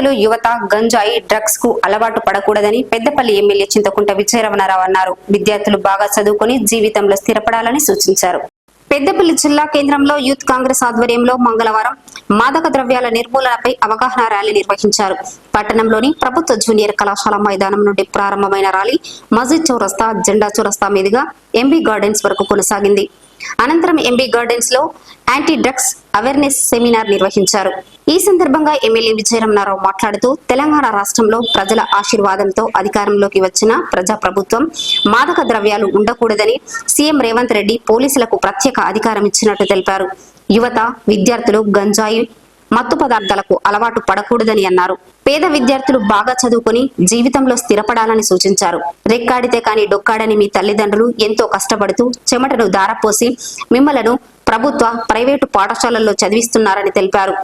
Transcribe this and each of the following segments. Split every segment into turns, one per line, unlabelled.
విద్యార్థులు యువత గంజాయి డ్రగ్స్కు అలవాటు పడకూడదని పెద్దపల్లి ఎమ్మెల్యే చింతకుంట విజయరమణారావు అన్నారు. విద్యార్థులు బాగా చదువుకుని జీవితంలో స్థిరపడాలని సూచించారు. పెద్దపల్లి జిల్లా కేంద్రంలో యూత్ కాంగ్రెస్ ఆధ్వర్యంలో మంగళవారం మాదక ద్రవ్యాల నిర్మూలనపై అవగాహన ర్యాలీ నిర్వహించారు. పట్టణంలోని ప్రభుత్వ జూనియర్ కళాశాల మైదానం నుండి ప్రారంభమైన ర్యాలీ మస్జిద్ చౌరస్తా జెండా చౌరస్తా మీదుగా ఎంబీ గార్డెన్స్ వరకు కొనసాగింది. అనంతరం ఎంబీ గార్డెన్స్లో యాంటీ డ్రగ్స్ అవేర్నెస్ సెమినార్ నిర్వహించారు. ఈ సందర్భంగా ఎమ్మెల్యే విజయరమణారావు మాట్లాడుతూ తెలంగాణ రాష్ట్రంలో ప్రజల ఆశీర్వాదంతో అధికారంలోకి వచ్చిన ప్రజాప్రభుత్వం మాదక ద్రవ్యాలు ఉండకూడదని సీఎం రేవంత్ రెడ్డి పోలీసులకు ప్రత్యేక అధికారం ఇచ్చినట్టు తెలిపారు. యువత విద్యార్థులు గంజాయి మత్తు పదార్థాలకు అలవాటు పడకూడదని అన్నారు. పేద విద్యార్థులు బాగా చదువుకొని జీవితంలో స్థిరపడాలని సూచించారు. రెక్కాడితే కాని డొక్కాడని మీ తల్లిదండ్రులు ఎంతో కష్టపడుతూ చెమటను దారపోసి మిమ్మలను ప్రభుత్వ ప్రైవేటు పాఠశాలల్లో చదివిస్తున్నారని తెలిపారు.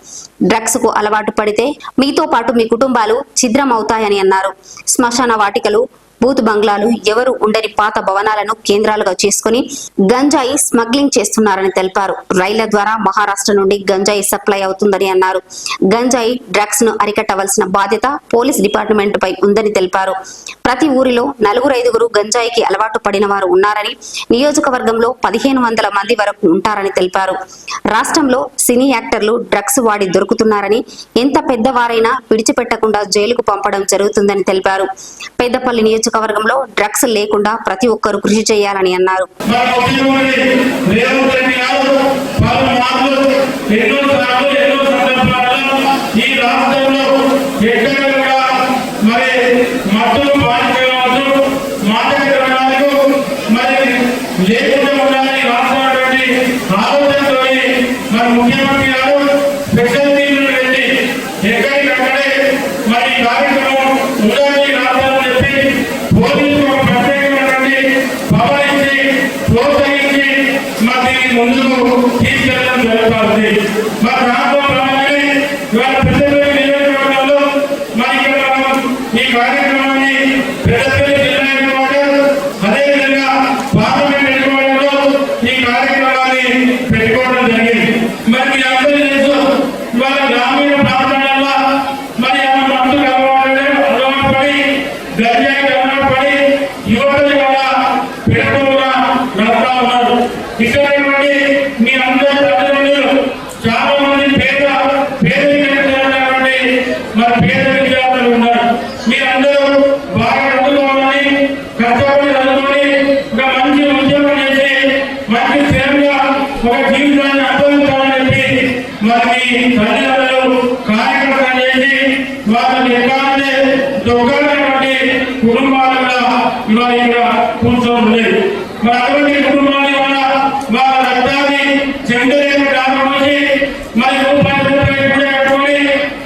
డ్రగ్స్కు అలవాటు పడితే మీతో పాటు మీ కుటుంబాలు ఛిద్రమవుతాయని అన్నారు. శ్మశాన వాటికలు బూత్ బంగ్లాలు ఎవరు ఉండని పాత భవనాలను కేంద్రాలుగా చేసుకుని గంజాయి స్మగ్లింగ్ చేస్తున్నారని తెలిపారు. రైళ్ళ ద్వారా మహారాష్ట్ర నుండి గంజాయి సప్లై అవుతుందని అన్నారు. గంజాయి డ్రగ్స్ను అరికట్టవలసిన బాధ్యత పోలీస్ డిపార్ట్మెంట్ పై ఉందని తెలిపారు. ప్రతి ఊరిలో నలుగురు ఐదుగురు గంజాయికి అలవాటు పడిన వారు ఉన్నారని నియోజకవర్గంలో పదిహేను వందల మంది వరకు ఉంటారని తెలిపారు. రాష్ట్రంలో సినీ యాక్టర్లు డ్రగ్స్ వాడి దొరుకుతున్నారని ఎంత పెద్దవారైనా విడిచిపెట్టకుండా జైలుకు పంపడం జరుగుతుందని తెలిపారు. పెద్దపల్లి నియోజక నియోజకవర్గంలో డ్రగ్స్ లేకుండా ప్రతి ఒక్కరూ కృషి చేయాలని అన్నారు.
ఈ రాష్ట్రంలో ఎక్కడ మరి మత్తులు పాటించవచ్చు మాటక ద్రవ్యాలకు మరి లేకుండా ఉండాలని రాష్ట్రంలోని ఆలోచనతో మరి ముఖ్యమంత్రి గారు స్పెషల్ టీంలు పెట్టి ఎక్కడికక్కడే మరి ఈ కార్యక్రమం ఉండాలని రాష్ట్రాలు చెప్పి పోలీసులు ఒక ప్రత్యేకమైనటువంటి పవర్ ఇచ్చి ప్రోత్సహించి మరి దీన్ని ముందుకు తీసుకెళ్ళడం జరుగుతుంది మరి దాంట్లో భాగంగానే ఇవాళ పెద్దపల్లి నియోజకవర్గంలో మరి ఇక్కడ మనం ఈ కార్యక్రమాన్ని పెద్దపల్లి జిల్లా హెడ్ క్వార్టర్ అదేవిధంగా పార్లమెంట్ హెడ్ క్వార్టర్లో ఈ కార్యక్రమాన్ని పెట్టుకోవడం జరిగింది. మరి మీ అందరికీ తెలుసు ఇవాళ గ్రామీణ ప్రాంతాలలో మరి ఆ మత్తు అలవాటు అలవాటు పడి గంజాయి అలవాటు పడి యువతలు కూడా పెట్టుకోగా నడుతా ఉన్నారు ఇక్కడ నుండి మీ అందరి తల్లిదండ్రులు చాలా మంది పేద పేదరికటువంటి మరి పేద విద్యార్థులు ఉన్నారు మీరందరూ బాగా చదువుకోవాలని కష్టపడి చదువుకొని ఒక మంచి ఉద్యోగం చేసి మంచి స్థిరంగా ఒక జీవితాన్ని అనుభవించాలని చెప్పి మరి మీ తల్లిదండ్రులు కార్యక్రమం చేసి వాళ్ళని ఎలాంటి దొంగలైనటువంటి కుటుంబాలుగా ఇవాళ ఇక్కడ కూర్చొని ఉండేది మరి అటువంటి కుటుంబాలు ఇవాళ వాళ్ళ రక్తాన్ని చెందలేని గ్రామం నుంచి మరి రూపాయి రూపాయలు కూడా కట్టుకొని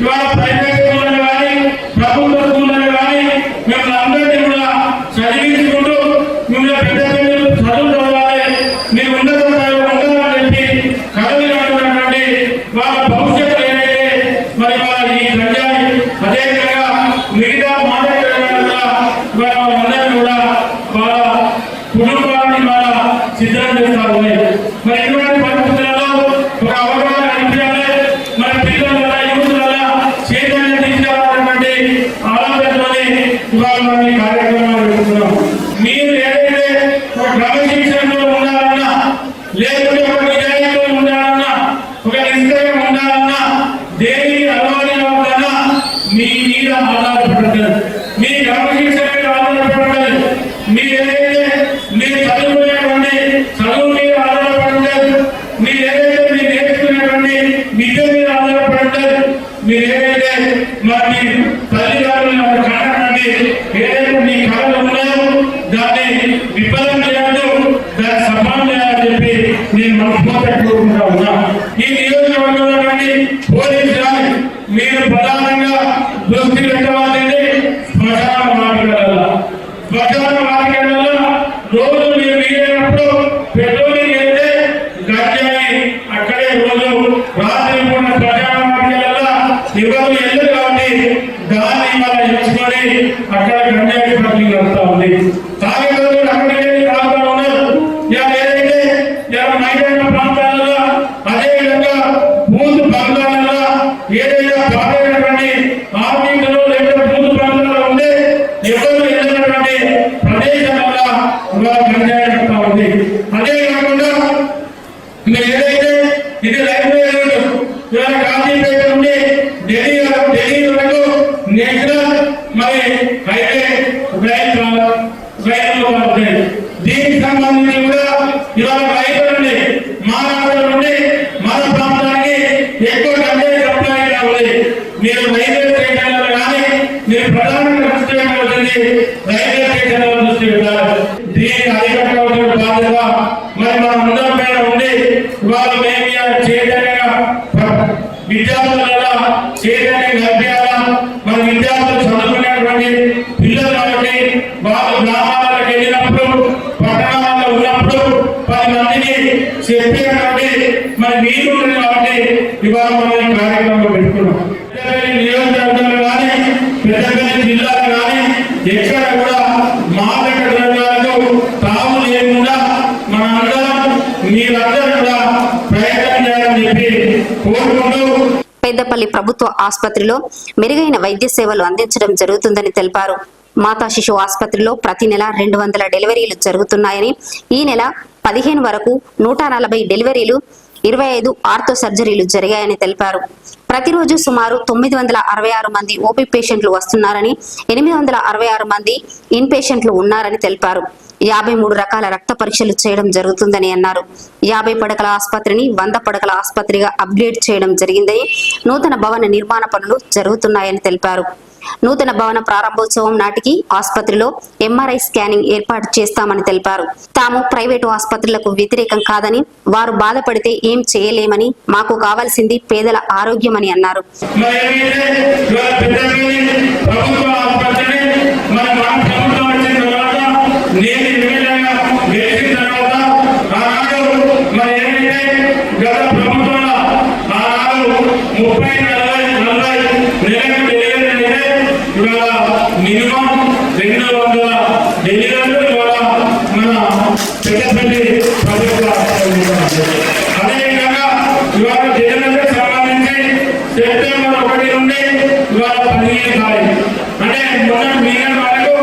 ఇవాళ ప్రైవేట్ స్కూళ్ళని కానీ ప్రభుత్వ స్కూళ్ళని కానీ మిమ్మల్ని అందరినీ కూడా చదివించుకుంటూ మిమ్మల్ని పెద్ద పిల్లలు చదువు చదవాలి మీరు ఉన్నత స్థాయిలో ఉండాలని చెప్పి కలలు కంటున్నటువంటి వాళ్ళ భవిష్యత్తు ఏదైతే మరి వాళ్ళ ఈ గంజాయి అదేవిధంగా మిగతా మాదక వాళ్ళందరూ కూడా వాళ్ళ కుటుంబాన్ని వాళ్ళ సిద్ధం చేస్తా ఉన్నాయి మరి ఇటువంటి పరిస్థితులలో ఒక అవగాహన కల్పించాలి మరి పిల్లల యువతుల చైతన్యం తీసుకురావాలన్నటువంటి ఆలోచనతోనే ఇవాళ మనం ఈ కార్యక్రమాలు పెడుతున్నాం మీరు ఏదైతే ఒక క్రమశిక్షణలో ఉండాలన్నా లేకుంటే ఒక నిజాయితీలో ఉండాలన్నా ఒక నిశ్చయం ఉండాలన్నా దేనికి అలవాటు కావాలన్నా మీ మీద ఆధారపడుతుంది మీ క్రమశిక్షణ మీద ఆధారపడుతుంది మీ ఏదైతే మీరు చదువుకునేటువంటి చదువు మీద ఆధారపడుతుంది మీరు ఏదైతే మీరు నేర్చుకునేటువంటి విద్య మీద ఆధారపడుతుంది మరి తల్లిదండ్రులు కనకండి ఏదైతే మీ కళలు ఉన్నాయో దాన్ని విఫలం చేయొద్దు దాన్ని సఫలం చేయాలని చెప్పి నేను మనస్ఫూర్తిగా కోరుకుంటా ఉన్నా ఈ నియోజకవర్గంలో నుండి పోలీసు రాని మీరు ప్రధానంగా దృష్టి పెట్టవాలంటే శ్మశాన మార్గాల శ్మశాన మార్గాలలో రోజు మీరు వీలైనప్పుడు పెట్రోలింగ్ వెళ్తే గంజాయి అక్కడే రోజు రాత్రి పూట ప్రజా మార్గాలలో ఎవరు వెళ్ళరు కాబట్టి దాన్ని మనం అక్కడ గంజాయి స్మగ్లింగ్ అవుతా ఉంది తాగేవాళ్ళు అక్కడికే తాగుతా ఉన్నారు ఇలా ఏదైతే ఇలా మైదాన ప్రాంతాలలో అదేవిధంగా బూత్ బంగాలలో ఏదైతే పాడైనటువంటి ఆర్థిక నేషనల్ మరి హైవే రైల్ రైలు ఉంటాయి దీనికి సంబంధించి కూడా ఇవాళ రైతు నుండి మానవుల నుండి మన ప్రాంతానికి ఎక్కువ డబ్బే సప్లై కావాలి మీరు రైల్వే స్టేషన్లో కానీ మీరు ప్రధానంగా దృష్టి పెట్టాల్సింది రైల్వే స్టేషన్లో దృష్టి పెట్టాలి దీనికి అధికారుల బాధ్యత మరి మన అందరం మీద ఉండి ఇవాళ మేము ఇవాళ చైతన్యంగా ప్ర- విద్యార్థులలో చైతన్యం కల్పించాలా మన విద్యార్థులు చదువుకునేటువంటి పిల్లలు కాబట్టి వాళ్ళు గ్రామాలకు వెళ్ళినప్పుడు పట్టణాల్లో ఉన్నప్పుడు పది మందికి చెప్పేటువంటి మరి మీరు ఉన్నారు కాబట్టి ఇవాళ మనం ఈ కార్యక్రమం పెట్టుకున్నాం పెద్దపల్లి నియోజకవర్గంలో కానీ పెద్దపల్లి జిల్లాలో కానీ ఎక్కడ కూడా మాదక ద్రవ్యాలకు తాము లేకుండా మనందరం మీరందరూ కూడా ప్రయత్నం చేయాలని చెప్పి కోరుకుంటూ
పెద్దపల్లి ప్రభుత్వ ఆసుపత్రిలో మెరుగైన వైద్య సేవలు అందించడం జరుగుతుందని తెలిపారు. మాతా శిశు ఆసుపత్రిలో ప్రతి నెల రెండు వందల డెలివరీలు జరుగుతున్నాయని ఈ నెల పదిహేను వరకు నూట నలభై డెలివరీలు ఇరవై ఐదు ఆర్థో సర్జరీలు జరిగాయని తెలిపారు. ప్రతిరోజు సుమారు తొమ్మిది వందల అరవై ఆరు మంది ఓపీ పేషెంట్లు వస్తున్నారని ఎనిమిది వందల అరవై ఆరు మంది ఇన్ పేషెంట్లు ఉన్నారని తెలిపారు. యాభై మూడు రకాల రక్త పరీక్షలు చేయడం జరుగుతుందని అన్నారు. యాభై పడకల ఆసుపత్రిని వంద పడకల ఆసుపత్రిగా అప్గ్రేడ్ చేయడం జరిగిందని నూతన భవన నిర్మాణ పనులు జరుగుతున్నాయని తెలిపారు. నూతన భవన ప్రారంభోత్సవం నాటికి ఆసుపత్రిలో ఎంఆర్ఐ స్కానింగ్ ఏర్పాటు చేస్తామని తెలిపారు. తాము ప్రైవేటు ఆసుపత్రులకు వ్యతిరేకం కాదని వారు బాధపడితే ఏం చేయలేమని మాకు కావాల్సింది పేదల ఆరోగ్యమని అన్నారు.
ప్రభుత్వ ఆసుపత్రిని మరి మన ప్రభుత్వం వచ్చిన తర్వాత నేను ఎమ్మెల్యేగా గెలిచిన తర్వాత ఆనాడు మరి ఏమైతే గత ప్రభుత్వంలో ఆనాడు ముప్పై నలభై నలభై నెలకు ఇవాళ మినిమం రెండు వందల డెలివరీలు ఇవాళ మన పెద్దపల్లి ప్రభుత్వ ఆసుపత్రిలో అదేవిధంగా ఇవాళ జగన్కి సంబంధించి సెప్టెంబర్ ఒకటి నుండి ఇవాళ పదిహేను తారీఖు అంటే మొన్న మీన వరకు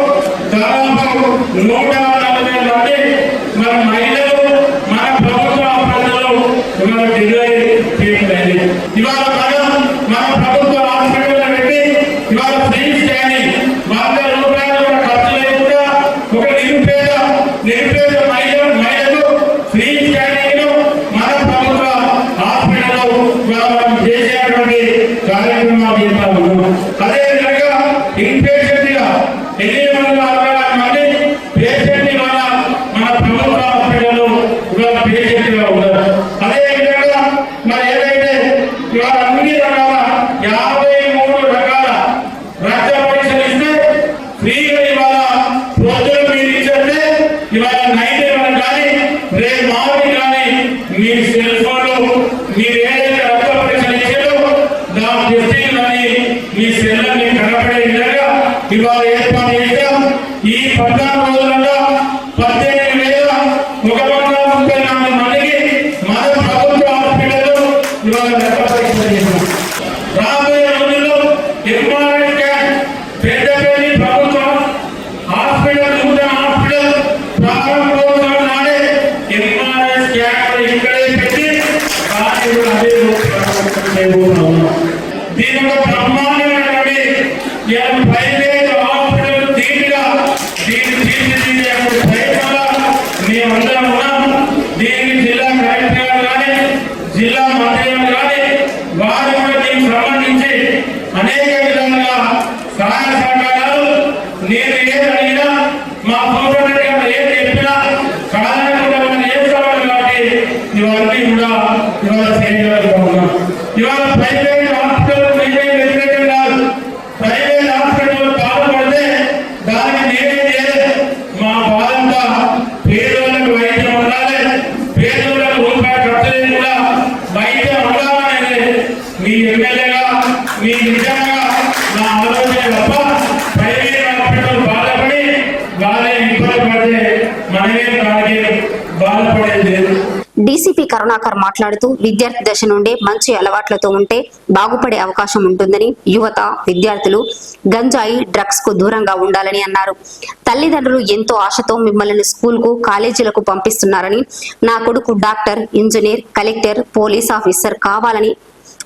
దాదాపు నూట నలభై మంది మన మహిళలు మన ప్రభుత్వ ఆసుపత్రిలో ఇవాళ డెలివరీ చేయలేదు ఇవాళ మనం మన ప్రభుత్వ హాస్పిటల్లో పెట్టి ఇవాళ ఫ్రీ స్కానింగ్ వంద రూపాయలు కూడా ఖర్చు లేకుండా ఒక నిరుపేద నిరుపేద మహిళ మహిళలు ఫ్రీ స్కానింగ్ మన ప్రభుత్వ హాస్పిటల్లో ఇవాళ మనం చేసేటువంటి కార్యక్రమాలు చేస్తా ఉన్నాం అదేవిధంగా ఇన్పేషెంట్గా ఎనిమిది వందల అరవై ఆరు మంది పేషెంట్ ఇవాళ మన ప్రభుత్వ హాస్పిటల్లో ఇవాళ పేషెంట్గా ఉన్నారు అదేవిధంగా మరి ఏదైతే ఇవాళ అన్ని రకాల యాభై మూడు రకాల రక్త పరీక్షలు ఇస్తే ఫ్రీగా ఇవాళ రోజులు మీరు ఇచ్చేస్తే ఇవాళ నైట్ ఇవ్వడం కానీ రేపు మార్నింగ్ కానీ మీ చేయబోతున్నాం దీని బ్రహ్మాండమైనటువంటి ప్రైవేట్ హాస్పిటల్ దీనిగా దీన్ని తీర్చిదిద్దే మేమందరం ఉన్నాం దీనికి జిల్లా కలెక్టర్ కానీ జిల్లా మంత్రి కానీ వారు కూడా దీనికి సంబంధించి అనేక విధాలుగా సహాయ సహకారాలు నేను ఏది అడిగినా మా సోదరుడు గారు ఏది చెప్పినా కాదనకుండా మనం చేస్తామని కాబట్టి ఇవన్నీ కూడా ఇవాళ చేయగలుగుతున్నాం ఇవాళ ప్రైవేట్ హాస్పిటల్ నేనే వ్యతిరేకం కాదు ప్రైవేట్ హాస్పిటల్ బాధపడితే దానికి నేనే చేయలేదు మా బాధంతా పేదోళ్ళకి వైద్యం ఉండాలి పేదోళ్ళకి రూపాయి ఖర్చు లేకుండా వైద్యం ఉండాలనేది మీ ఎమ్మెల్యేగా మీ నిజంగా నా ఆలోచన తప్ప ప్రైవేట్ హాస్పిటల్ బాధపడి వాళ్ళే ఇబ్బంది పడితే మనమే దానికి బాధపడేది లేదు
డీసీపీ కరుణాకర్ మాట్లాడుతూ విద్యార్థి దశ నుండే మంచి అలవాట్లతో ఉంటే బాగుపడే అవకాశం ఉంటుందని యువత విద్యార్థులు గంజాయి డ్రగ్స్కు దూరంగా ఉండాలని అన్నారు. తల్లిదండ్రులు ఎంతో ఆశతో మిమ్మల్ని స్కూల్కు కాలేజీలకు పంపిస్తున్నారని నా కొడుకు doctor engineer collector police officer కావాలని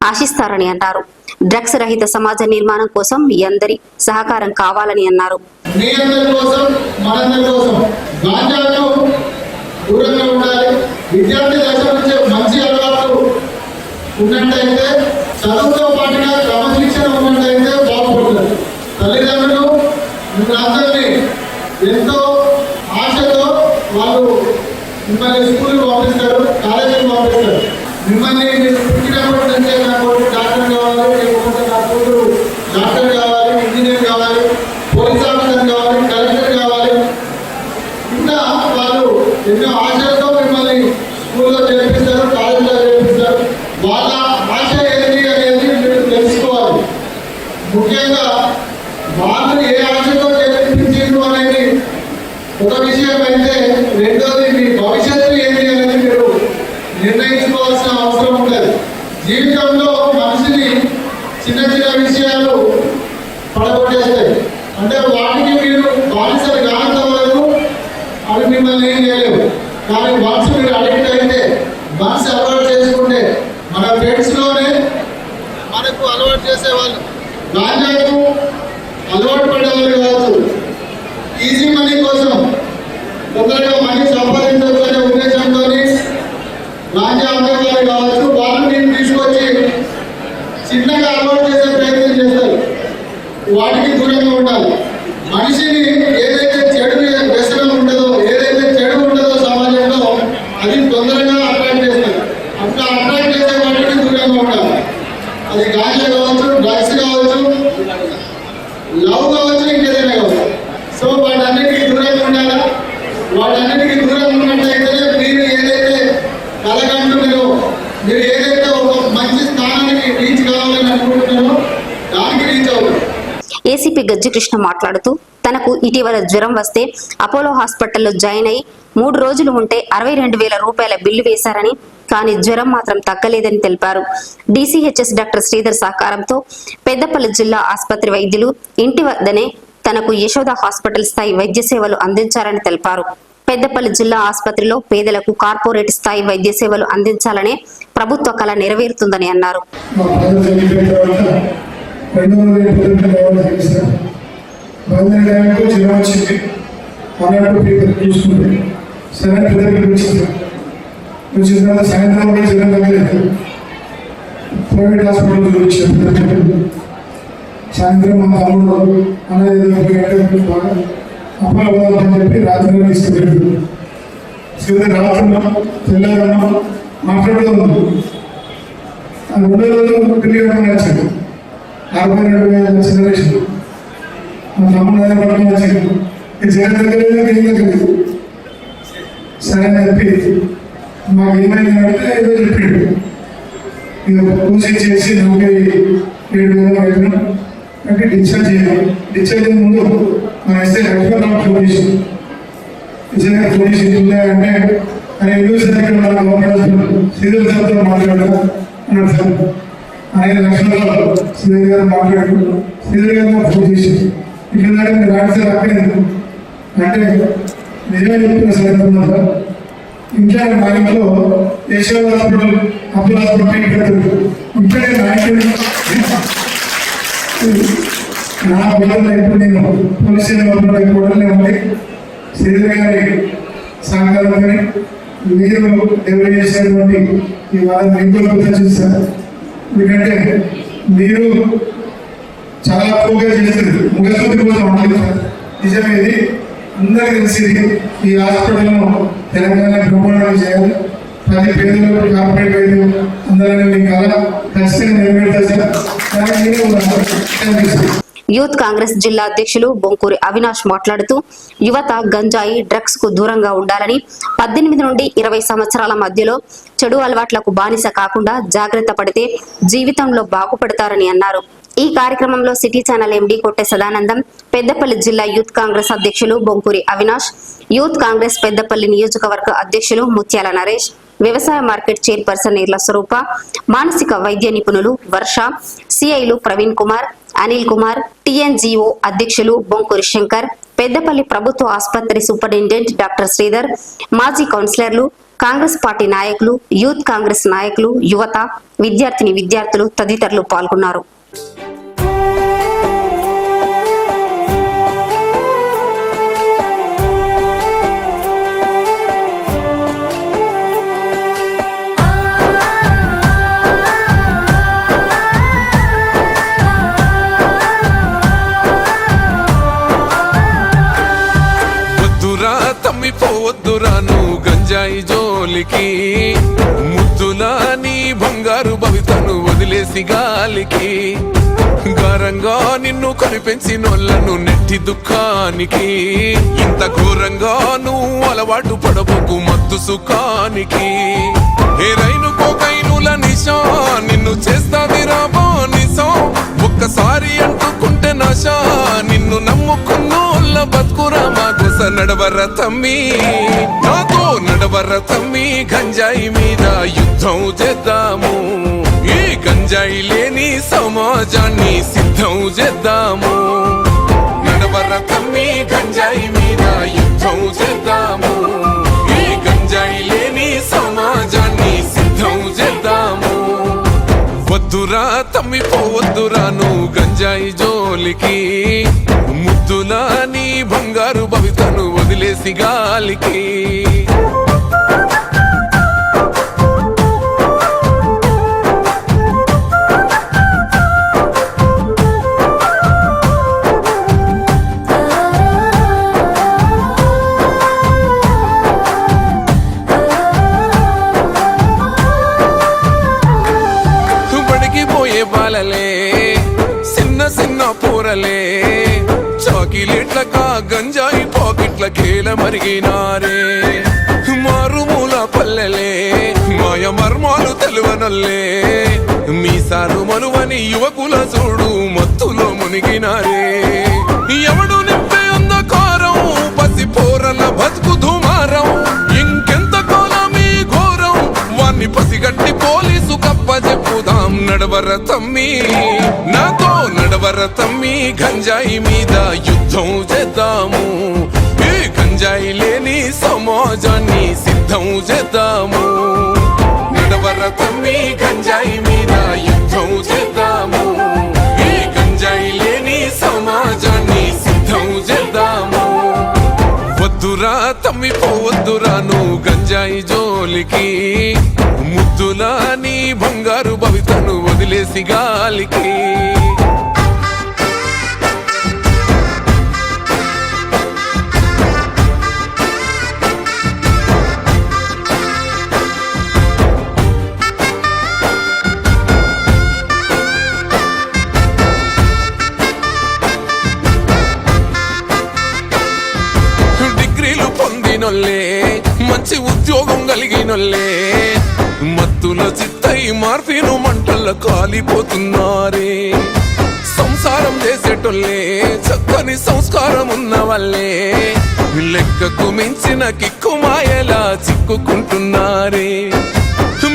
ఆశిస్తారని అన్నారు. డ్రగ్స్ రహిత సమాజ నిర్మాణం కోసం మీ అందరి సహకారం కావాలని అన్నారు.
దూరంగా ఉండాలి. విద్యార్థి దశ నుంచే మంచి అలవాట్లు ఉన్నట్టయితే చదువుతో పాటుగా క్రమశిక్షణ ఉన్నట్టయితే బాగుపడుతుంది. తల్లిదండ్రులు మిమ్మల్ని ఎంతో ఆశతో వాళ్ళు మిమ్మల్ని స్కూల్కి పంపిస్తారు కాలేజీకి పంపిస్తారు మిమ్మల్ని మీరు పుట్టినప్పటి నుంచే నాకు డాక్టర్ కావాలి లేకపోతే నా కూతురు డాక్టర్ కావాలి ఇంజనీర్ కావాలి పోలీస్ ఆఫీసర్ కావాలి కలెక్టర్ కావాలి ఇంకా వాళ్ళు ఎన్నో ఆశలతో మిమ్మల్ని స్కూల్లో చేర్పిస్తారు కాలేజీలో చేర్పిస్తారు వాళ్ళ ఆశ ఏంటి అనేది మీరు తెలుసుకోవాలి ముఖ్యంగా వాళ్ళు ఏ ఆశతో చేర్పించారు అనేది ఒక విషయం అయితే రెండోది మీ భవిష్యత్తు ఏంటి అనేది మీరు నిర్ణయించుకోవాల్సిన అవసరం ఉంటుంది జీవితంలో మనిషిని చిన్న చిన్న విషయాలు పడగొట్టేస్తాయి అంటే వాటికి మీరు బానిసలు కానంత వరకు అవి ఏం చేయలేవు. కానీ వన్స్ మీరు అడిక్ట్ అయితే వన్స్ అలవాటు చేసుకుంటే మన ఫ్రెండ్స్లోనే మనకు అలవాటు చేసేవాళ్ళు. గాంజాకు అలవాటు పడేవాళ్ళు కాదు. ఈజీ మనీ కోసం తొందరగా మనీ సంపాదించాలనే ఉద్దేశంతో గాంజా అమ్మేవాళ్ళు కావచ్చు వాళ్ళు నేను తీసుకొచ్చి చిన్నగా అలవాటు చేసే ప్రయత్నం చేస్తారు వాటికి దూరంగా ఉండాలి మనిషిని ఏదైతే చెడు వ్యసనం ఉండదో ఏదైతే చెడు ఉండదో సమాజంలో అది తొందరగా అట్రాక్ట్ చేస్తారు అట్లా అట్రాక్ట్ చేసే వాటికి దూరంగా ఉండాలి అది గాంజా కావచ్చు డ్రగ్స్ కావచ్చు లవ్ కావచ్చు ఇంకేదైనా కావచ్చు. సో వాటన్నిటికీ దూరంగా ఉండాలా? వాటన్నిటికీ దూరంగా ఉన్నట్టయితేనే మీరు ఏదైతే కలగంటున్నారో మీరు ఏదైతే ఒక మంచి స్థానానికి రీచ్ కావాలని అనుకుంటున్నారో దానికి రీచ్ అవుతారు.
ఏసీపీ గజ్జికృష్ణ మాట్లాడుతూ తనకు ఇటీవల జ్వరం వస్తే అపోలో హాస్పిటల్లో జాయిన్ అయి మూడు రోజులు ఉంటే అరవై రెండు వేల రూపాయల బిల్లు వేశారని కానీ జ్వరం మాత్రం తగ్గలేదని తెలిపారు. డిసిహెచ్ఎస్ డాక్టర్ శ్రీధర్ సహకారంతో పెద్దపల్లి జిల్లా ఆసుపత్రి వైద్యులు ఇంటి వద్దనే తనకు యశోద హాస్పిటల్ స్థాయి వైద్య సేవలు అందించారని తెలిపారు. పెద్దపల్లి జిల్లా ఆసుపత్రిలో పేదలకు కార్పొరేట్ స్థాయి వైద్య సేవలు అందించాలనే ప్రభుత్వ కళ నెరవేరుతుందని అన్నారు.
అన్నట్టు పేపర్ తీసుకుంటే సరే పెద్దకి వచ్చింది వచ్చిన తర్వాత సాయంత్రం కూడా జ్వరం తగ్గలేదు ప్రైవేట్ హాస్పిటల్ చూపించారు సాయంత్రం మా తమ్ముడు అనేది ఏదో పోదామని చెప్పి రాత్రి తీసుకెళ్ళాడు. సీదా రాత్రి తెల్లారన్నా మాట్లాడుతూ ఆ రెండో రోజు పెళ్ళి వచ్చాడు. అరవై రెండు వేల సెలబ్రేషన్ మా తమ్ముడు దగ్గర పట్టుకుని వచ్చాడు. ఈ జగన్ దగ్గర ఏం దగ్గర సరే అని చెప్పి మాకు ఏమైంది అంటే ఏదో చెప్పిండు ఇక పూజ చేసి నలభై ఏడు వేల ఐదు అంటే డిశ్చార్జ్ చేయాలి. డిశ్చార్జ్ అయ్యే ముందు మన ఇస్తే రెఫర్ ఫోన్ చేసి నిజంగా ఫోన్ చేసి ఉందా అంటే ఆయన ఎందుకు సార్ ఇక్కడ మన గవర్నమెంట్ శ్రీధర్ సార్తో మాట్లాడారు? అన్నాడు సార్. ఆయన లక్షణాలు శ్రీధర్ గారు మాట్లాడు శ్రీధర్ గారు నాకు ఫోన్ చేసి ఇక్కడ మీరు రాండి సార్ అక్కడ అంటే నిజమే చెప్తున్నా సార్ అంటున్నా సార్ ఇంకా మా ఇంట్లో యశోద హాస్పిటల్ అప్పుల హాస్పిటల్ పెడతారు ఇంకా నా నా పిల్లలు ఇప్పుడు నేను పోలీసులు స్టేషన్ కూడా ఉండి. శ్రీధర్ గారి సహకారంతో మీరు డెలివరీ చేసినటువంటి ఈ వాళ్ళ మీకు చూస్తారు ఎందుకంటే మీరు చాలా ఎక్కువగా చేస్తారు ముగ్గురు కోసం ఉండదు సార్. నిజమే అందరికీ తెలిసింది ఈ హాస్పిటల్ను తెలంగాణ బ్రహ్మాండంగా చేయాలి. ప్రతి పేదలకు కార్పొరేట్ వైద్యం అందరినీ మీ కళ ఖచ్చితంగా నెరవేరుతారు సార్
యూత్ కాంగ్రెస్ జిల్లా అధ్యక్షులు బొంకూరి అవినాష్ మాట్లాడుతూ యువత గంజాయి డ్రగ్స్కు దూరంగా ఉండాలని పద్దెనిమిది నుండి ఇరవై సంవత్సరాల మధ్యలో చెడు అలవాట్లకు బానిస కాకుండా జాగ్రత్త పడితే జీవితంలో బాగుపడతారని అన్నారు. ఈ కార్యక్రమంలో city channel MD Kotte Sadanandam Peddapalli జిల్లా యూత్ కాంగ్రెస్ అధ్యక్షులు బొంకూరి అవినాష్ యూత్ కాంగ్రెస్ పెద్దపల్లి నియోజకవర్గ అధ్యక్షులు ముత్యాల నరేష్ వ్యవసాయ మార్కెట్ చైర్పర్సన్ నీర్ల స్వరూప మానసిక వైద్య నిపుణులు వర్ష సిఐలు ప్రవీణ్ కుమార్ అనిల్ కుమార్ టిఎన్జిఓ అధ్యక్షులు బొంకూరి శంకర్ పెద్దపల్లి ప్రభుత్వ ఆసుపత్రి సూపరింటెండెంట్ డాక్టర్ శ్రీధర్ మాజీ కౌన్సిలర్లు కాంగ్రెస్ పార్టీ నాయకులు యూత్ కాంగ్రెస్ నాయకులు యువత విద్యార్థిని విద్యార్థులు తదితరులు పాల్గొన్నారు.
గాలికి ముద్దులా నీ బంగారు భవితను వదిలేసి గాలికి. గారంగా నిన్ను కనిపెంచినోళ్ళను నెట్టి దుఃఖానికి. ఇంత ఘోరంగా నువ్వు అలవాటు పడబోకు మత్తు సుఖానికి. ఏ రైలు కోకైనుల నిశా నిన్ను చేస్తాది రాబో నిశా ఒక్కసారి అంటుకుంటే నశా నిన్ను నమ్ముకున్నా నమ్ముకున్నోళ్ళ బతుకురా మా గుస నడవర తమ్మి. నాతో నడవర తమ్మి గంజాయి మీద యుద్ధం చేద్దాము. ఈ గంజాయి లేని సమాజాన్ని సిద్ధం చేద్దాము. నడవర తమ్మి గంజాయి మీద యుద్ధం చేద్దాము. ఈ గంజాయి లేని సమాజాన్ని సిద్ధం చేద్దాము. వద్దురా తమ్మి పోవద్దురా నువ్వు గంజాయి జోలికి ముద్దులా నీ బంగారు భవితను వదిలేసి గాలికి. కేల మరిగినారే. మారుమూల పల్లెలే మాయ మర్మాలు తెలువనల్లే. మీసాలు మనువని యువకుల చూడు మత్తులో మునిగినారే. ఎవడు నింపే అంధకారం పసి పోరల బతుకు దుమారం. ఇంకెంత కాలం మీ ఘోరం వాణ్ణి పసిగట్టి పోలీసు కప్ప చెప్పుదాం నడవర తమ్మి నాతో నడవర తమ్మి గంజాయి మీద యుద్ధం చేద్దాము. సమాజాన్ని సిద్ధం చేద్దాము. నడవర తమ్మి గంజాయి మీద యుద్ధం చేద్దాము. ఈ గంజాయి లేని సమాజాన్ని సిద్ధం చేద్దాము. వద్దురా తమ్మి పోవద్దురా నువ్వు గంజాయి జోలికి. ముద్దులా నీ బంగారు భవితను వదిలేసి గాలికి. కలిగినొల్లే మత్తుల చిత్తై మార్పిను మంటల్ల కాలిపోతున్నారే. సంసారం చేసేటోళ్ళే చక్కని సంస్కారం ఉన్న వాళ్ళే లెక్కకు మించిన కిక్కు మాయలా చిక్కుకుంటున్నారే.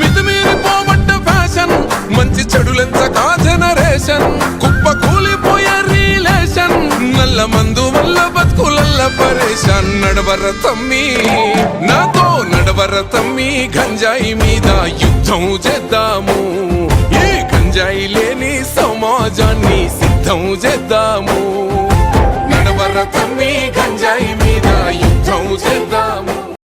మితిమీరిపోబడ్డ ఫ్యాషన్ మంచి చెడులెంచక జనరేషన్ కుప్ప కూలిపోయి పరేషన్ నల్ల మందు వల్ల బతుకులల్ల పరేషన్ నడవర తమ్మి నాతో నడవర తమ్మి గంజాయి మీద యుద్ధం చేద్దాము. ఈ గంజాయి లేని సమాజాన్ని సిద్ధం చేద్దాము. నడవర తమ్మి గంజాయి మీద యుద్ధం చేద్దాము.